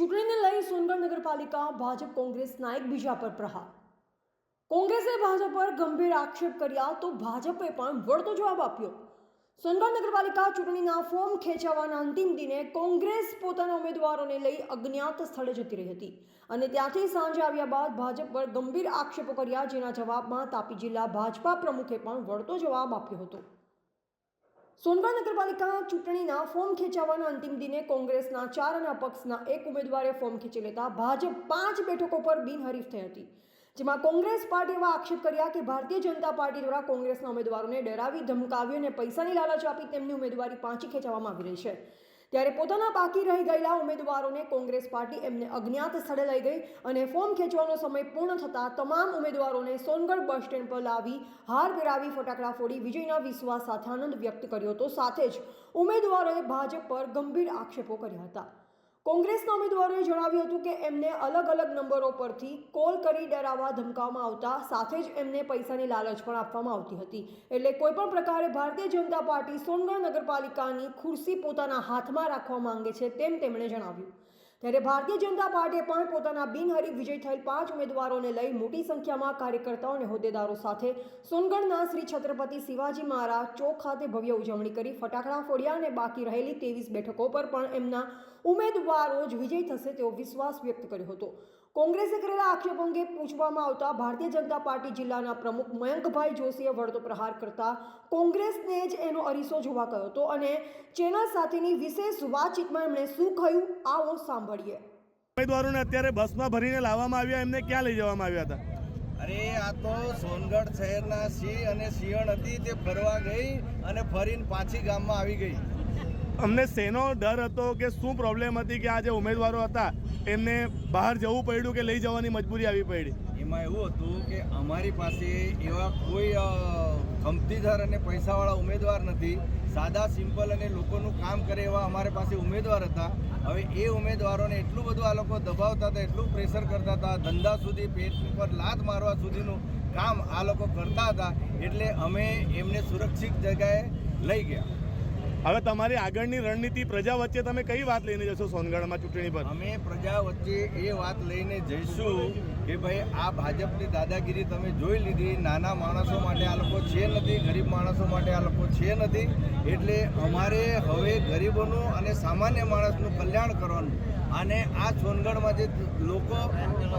ચૂંટણીને લઈ સોનગઢ નગરપાલિકા, ભાજપ કોંગ્રેસના એકબીજા પર પ્રહાર. કોંગ્રેસે ભાજપ પર ગંભીર આક્ષેપ કર્યા તો ભાજપે પણ વળતો જવાબ આપ્યો. સોનગઢ નગરપાલિકા ચૂંટણીના ફોર્મ ખેંચાવાના અંતિમ દિને કોંગ્રેસ પોતાના ઉમેદવારોને લઈ અજ્ઞાત સ્થળે જતી રહી હતી અને ત્યાંથી સાંજે આવ્યા બાદ ભાજપ પર ગંભીર આક્ષેપો કર્યા, જેના જવાબમાં તાપી જિલ્લા ભાજપા પ્રમુખે પણ વળતો જવાબ આપ્યો હતો. સોનગઢ નગરપાલિકા ચૂંટણીના ફોર્મ ખેંચાવાના અંતિમ દિને કોંગ્રેસના ચાર અને અપક્ષના એક ઉમેદવારે ફોર્મ ખેંચી લેતા ભાજપ પાંચ બેઠકો પર બિનહરીફ થઈ હતી. જેમાં કોંગ્રેસ પાર્ટી એવા આક્ષેપ કર્યા કે ભારતીય જનતા પાર્ટી દ્વારા કોંગ્રેસના ઉમેદવારોને ડરાવી, ધમકાવી અને પૈસાની લાલચ આપી તેમની ઉમેદવારી પાછી ખેંચવામાં આવી રહી છે. ત્યારે પોતાના બાકી રહી ગયેલા ઉમેદવારોને કોંગ્રેસ પાર્ટી એમને અજ્ઞાત સ્થળે લઈ ગઈ અને ફોર્મ ખેંચવાનો સમય પૂર્ણ થતાં તમામ ઉમેદવારોને સોનગઢ બસ સ્ટેન્ડ પર લાવી હાર પહેરાવી ફટાકડા ફોડી વિજયના વિશ્વાસ સાથે આનંદ વ્યક્ત કર્યો હતો. સાથે જ ઉમેદવારોએ ભાજપ પર ગંભીર આક્ષેપો કર્યા હતા. કોંગ્રેસના ઉમેદવારોએ જણાવ્યું હતું કે એમને અલગ અલગ નંબરો પરથી કોલ કરી ડરાવવા ધમકાવવામાં આવતા, સાથે જ એમને પૈસાની લાલચ પણ આપવામાં આવતી હતી. એટલે કોઈપણ પ્રકારે ભારતીય જનતા પાર્ટી સોનગઢ નગરપાલિકાની ખુરશી પોતાના હાથમાં રાખવા માંગે છે તેમ તેમણે જણાવ્યું. ત્યારે ભારતીય જનતા પાર્ટીએ પણ પોતાના બિનહરીફ વિજય થયેલ પાંચ ઉમેદવારોને લઈ મોટી સંખ્યામાં કાર્યકર્તાઓ અને હોદ્દેદારો સાથે સોનગઢના શ્રી છત્રપતિ શિવાજી મહારાજ ચોક ખાતે ભવ્ય ઉજવણી કરી, ફટાકડા ફોડ્યા અને બાકી રહેલી ત્રેવીસ બેઠકો પર પણ એમના ઉમેદવારો જ વિજય થશે તેવો વિશ્વાસ વ્યક્ત કર્યો હતો. કોંગ્રેસે કરેલા આક્ષેપ અંગે પૂછવામાં આવતા ભારતીય જનતા પાર્ટી જિલ્લાના પ્રમુખ મયંકભાઈ જોશીએ વળતો પ્રહાર કરતા કોંગ્રેસને જ એનો અરીસો જોવા કહ્યો હતો અને ચેનલ સાથેની વિશેષ વાતચીતમાં એમણે શું કહ્યું આવો સાંભળીએ. ઉમેદવારોને અત્યારે બસમાં ભરીને લાવવામાં આવ્યા એમને ક્યાં લઈ જવામાં આવ્યા હતા? અરે આ તો સોનગઢ શહેરના સિંહ અને સિંહણ હતી તે ફરવા ગઈ અને ફરીને પાછી ગામમાં આવી ગઈ. અમને શેનો ડર હતો કે શું પ્રોબ્લેમ હતી કે આ જે ઉમેદવારો હતા, એમને બહાર જવું પડ્યું કે લઈ જવાની મજબૂરી આવી પડી? એમાં એવું હતું કે અમારી પાસે એવા કોઈ ખમતીદાર અને પૈસાવાળા ઉમેદવાર નથી. સાદા સિમ્પલ અને લોકોનું કામ કરે એવા અમારી પાસે ઉમેદવાર હતા. હવે એ ઉમેદવારોને એટલું બધું આ લોકો દબાવતા હતા, એટલું પ્રેશર કરતા હતા, ધંધા સુધી પેટ પર લાત મારવા સુધીનું કામ આ લોકો કરતા હતા, એટલે અમે એમને સુરક્ષિત જગ્યાએ લઈ ગયા. હવે તમારી આગળની રણનીતિ પ્રજા વચ્ચે તમે કઈ વાત લઈને જશો સોનગઢમાં ચૂંટણી પર? અમે પ્રજા વચ્ચે એ વાત લઈને જઈશું કે ભાઈ, આ ભાજપની દાદાગીરી તમે જોઈ લીધી. નાના માણસો માટે આ લોકો છે નથી, ગરીબ માણસો માટે આ લોકો છે નથી. એટલે અમારે હવે ગરીબોનું અને સામાન્ય માણસનું કલ્યાણ કરવાનું. અને આ સોનગઢમાં જે લોકો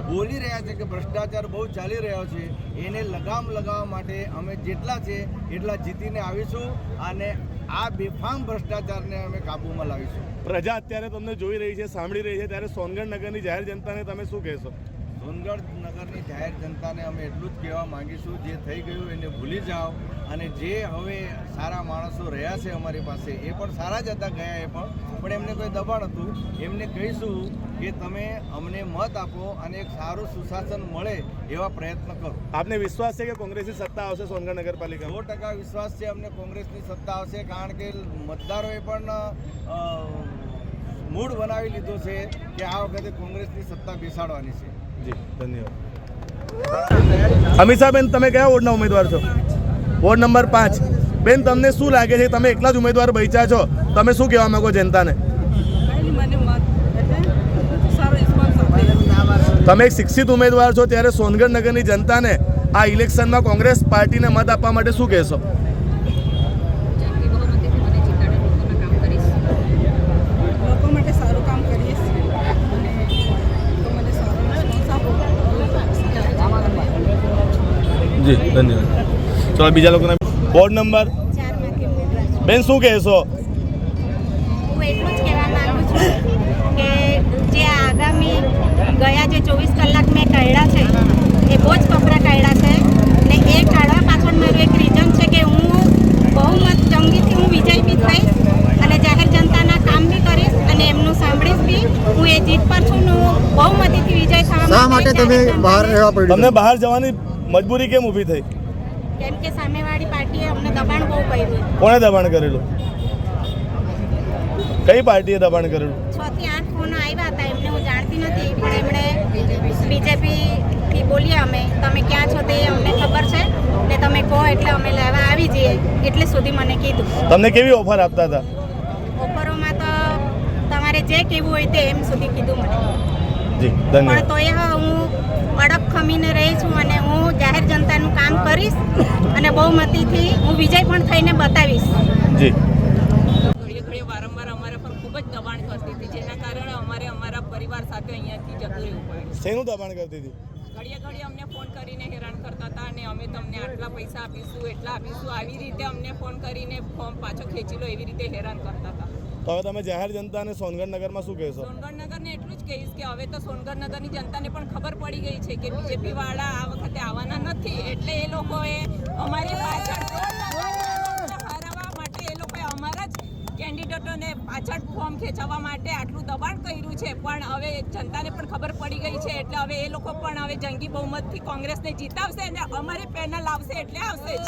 બોલી રહ્યા છે કે ભ્રષ્ટાચાર બહુ ચાલી રહ્યો છે, એને લગામ લગાવવા માટે અમે જેટલા છે એટલા જીતીને આવીશું. અને આ બેફામ ભ્રષ્ટાચારને અમે કાબૂમાં લાવીશું. પ્રજા અત્યારે તમને જોઈ રહી છે, સાંભળી રહી છે, ત્યારે સોનગઢ નગરની જાહેર જનતાને તમે શું કહેશો? સોનગઢ નગરની જાહેર જનતાને અમે એટલું જ કહેવા માંગીશું જે થઈ ગયું એને ભૂલી જાઓ અને જે હવે સારા માણસો રહ્યા છે અમારી પાસે એ પણ સારા જ હતા ગયા એ પણ પણ એમને કોઈ દબાણ હતું. એમને કહીશું કે તમે અમને મત આપો અને એક સારું સુશાસન મળે એવા પ્રયત્ન કરો. આપને વિશ્વાસ છે કે કોંગ્રેસની સત્તા આવશે સોનગઢ નગરપાલિકા સો ટકા વિશ્વાસ છે અમને કોંગ્રેસની સત્તા આવશે કારણ કે મતદારોએ પણ મૂડ બનાવી લીધો છે કે આ વખતે કોંગ્રેસની સત્તા બેસાડવાની છે. જી, ધન્યવાદ. અમિષાબેન તમે કયા વોર્ડના ઉમેદવાર છો? વોર્ડ નંબર પાંચ. બેન, તમને શું લાગે છે? તમે એકલા જ ઉમેદવાર બચ્યા છો? તમે શું કહેવા માંગો જનતાને? તમે એક શિક્ષિત ઉમેદવાર છો, ત્યારે સોનગઢ નગરની જનતાને આ ઇલેક્શનમાં કોંગ્રેસ પાર્ટીને મત આપવા માટે શું કહેશો જાતિ બહુમતીથી મને જીતાડે લોકોના કામ કરીશ લોકો માટે સારું કામ કરીશ અને તો મને સારો રિસ્પોન્સ આપો જી ધન્યવાદ. ચલો બીજા લોકોના વોર્ડ નંબર? બેન શું કહેશો? હું એટલું જ કહેવા માંગુ છું કે જે આગામી ગયા જે ચોવીસ કલાક મેં કાઢ્યા છે એ બહુ જ કપડાં કાઢ્યા છે. ને એ કાઢવા પાછળ મારું એક રીઝન છે કે હું બહુમત જંગીથી હું વિજય બી થઈશ અને જાહેર જનતાના કામ બી કરીશ અને એમનું સાંભળીશ બી. હું એ જીત પર છું ને હું બહુમતીથી વિજય થવા માટે તમે બહાર રહેવા પડ્યું? તમને બહાર જવાની મજબૂરી કેમ ઊભી થઈ? કેમ કે સામેવાળી પાર્ટીએ અમને દબાણ બહુ કર્યું. કોણે દબાણ કરેલું? કઈ પાર્ટીએ દબાણ કરેલું? છ થી આઠ ફોન આવ્યા હતા એમને હું જાણતી નથી પણ એમણે બીજેપીથી બોલીએ અમે. તમે ક્યાં છો તે અમને ખબર છે? ને તમે કહો એટલે અમે લેવા આવી જઈએ એટલે સુધી મને કીધું. તમને કેવી ઓફર આપતા હતા? ઓફરોમાં તો તમારે જે કહેવું હોય તે એમ સુધી કીધું મને. જી ધન્યવાદ. તો એ હું અડક ખમીને રહી છું અને હું જાહેર જનતાનું કામ કરીશ અને બહુમતીથી હું વિજય પણ થઈને બતાવીશ. જી. વારંવાર અમારા પર ખૂબ જ દબાણ કરતી હતી જેના કારણે અમારે અમારા પરિવાર સાથે અહીંયાથી જતું રહેવું પડ્યું. શેનું દબાણ કરતી હતી? ઘડીએ ઘડીએ અમને ફોન કરીને હેરાન કરતા હતા અને અમે તમને આટલા પૈસા આપીશું એટલા આપીશું આવી રીતે અમને ફોન કરીને ફોર્મ પાછો ખેંચી લો એવી રીતે હેરાન કરતા હતા. તો હવે તમે જાહેર જનતા અને સોનગઢ નગરમાં શું કહેશો? સોનગઢ કે હવે તો સોનગર નગરની જનતાને પણ ખબર પડી ગઈ છે કે બીજેપી વાળા આ વખતે આવવાના નથી. એટલે એ લોકોએ અમારી પાછળ માટે એ લોકોએ અમારા જ કેન્ડિડેટોને પાછળ ફોર્મ ખેંચવા માટે આટલું દબાણ કર્યું છે. પણ હવે જનતાને પણ ખબર પડી ગઈ છે. એટલે હવે એ લોકો પણ હવે જંગી બહુમતથી કોંગ્રેસને જીતાવશે અને અમારી પેનલ આવશે એટલે આવશે જ.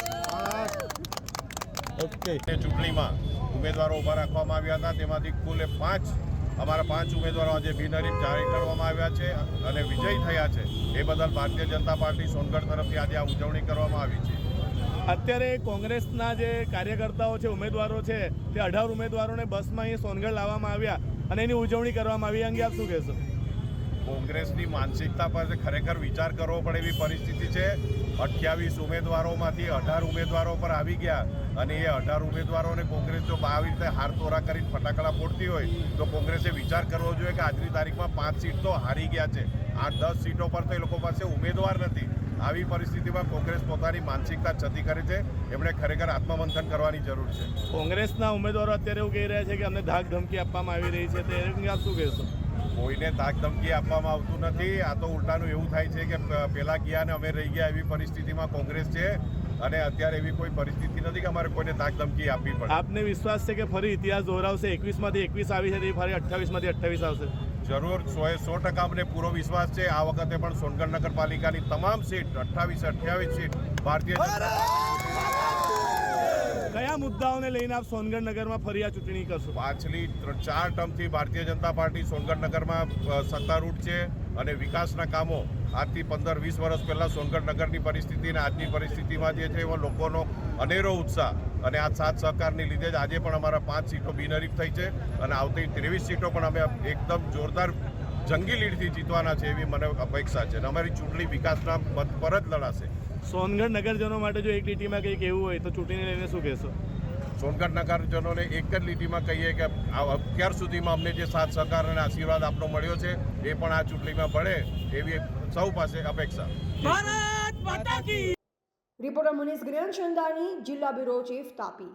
ઓકે. ચૂંટણીમાં ઉમેદવારો ઊભા રાખવામાં આવ્યા હતા. તેમાંથી કુલ પાંચ અમારા પાંચ ઉમેદવારો આજે બિનહરીફ જાહેર કરવામાં આવ્યા છે અને વિજય થયા છે. એ બદલ ભારતીય જનતા પાર્ટી સોનગઢ તરફથી આજે આ ઉજવણી કરવામાં આવી છે. અત્યારે કોંગ્રેસના જે કાર્યકર્તાઓ છે, ઉમેદવારો છે, તે અઢાર ઉમેદવારોને બસમાં અહીં સોનગઢ લાવવામાં આવ્યા અને એની ઉજવણી કરવામાં આવી. અંગે આપ શું કહેશો? કોંગ્રેસની માનસિકતા પર ખરેખર વિચાર કરવો પડે એવી પરિસ્થિતિ છે. અઠ્યાવીસ ઉમેદવારોમાંથી અઢાર ઉમેદવારો પર આવી ગયા અને એ અઢાર ઉમેદવારોને કોંગ્રેસ જો આવી રીતે હારતોરા કરીને ફટાકડા ફોડતી હોય તો કોંગ્રેસે વિચાર કરવો જોઈએ કે આજની તારીખમાં પાંચ સીટ તો હારી ગયા છે. આઠ દસ સીટો પર તો એ લોકો પાસે ઉમેદવાર નથી. આવી પરિસ્થિતિમાં કોંગ્રેસ પોતાની માનસિકતા છતી કરે છે. એમણે ખરેખર આત્મમંથન કરવાની જરૂર છે. કોંગ્રેસના ઉમેદવારો અત્યારે એવું કહી રહ્યા છે કે અમને ધાક ધમકી આપવામાં આવી રહી છે. તો એ આપ શું કહેશો? કોઈને તાક ધમકી આપવામાં આવતું નથી. આ તો ઉલટાનું એવું થાય છે કે પહેલાં પેલા ગયા ને અમે રહી ગયા એવી પરિસ્થિતિમાં કોંગ્રેસ છે અને અત્યારે એવી કોઈ પરિસ્થિતિ નથી કે અમારે કોઈને તાક ધમકી આપવી પડે. આપને વિશ્વાસ છે કે ફરી ઇતિહાસ દોહરાવશે? એકવીસમાંથી એકવીસ આવી છે ફરી અઠ્ઠાવીસમાંથી અઠ્ઠાવીસ આવશે? જરૂર સો સો ટકા અમને પૂરો વિશ્વાસ છે. આ વખતે પણ સોનગઢ નગરપાલિકાની તમામ સીટ અઠ્ઠાવીસ અઠ્યાવીસ સીટ ભારતીય જનતા કયા મુદ્દાઓને લઈને આપ સોનગઢ નગરમાં ફરી આ ચૂંટણી કરશો. પાછલી ચાર ટર્મથી ભારતીય જનતા પાર્ટી સોનગઢ નગરમાં સત્તારૂઢ છે અને વિકાસના કામો આજથી પંદર, વીસ વર્ષ પહેલાં સોનગઢ નગરની પરિસ્થિતિ અને આજની પરિસ્થિતિમાં જે છે એમાં લોકોનો અનેરો ઉત્સાહ અને આ સાત સહકારની લીધે જ આજે પણ અમારા પાંચ સીટો બિનહરીફ થઈ છે અને આવતી ત્રેવીસ સીટો પણ અમે એકદમ જોરદાર જંગી લીડથી જીતવાના છે એવી મને અપેક્ષા છે અને અમારી ચૂંટણી વિકાસના મત પર જ લડાશે. સોનગઢ નગરજનો માટે જો એક લીટીમાં કંઈક એવું હોય તો ચૂંટણીને લઈને શું કહેશો? સોનગઢ નગરજનોને એક જ લીટીમાં કહીએ કે આ અત્યાર સુધીમાં અમને જે સાથ સહકાર અને આશીર્વાદ આપનો મળ્યો છે એ પણ આ ચૂંટણીમાં ભળે એવી સૌ પાસે અપેક્ષા. રિપોર્ટર મનીષ ચંદાની જિલ્લા બ્યુરો ચીફ તાપી.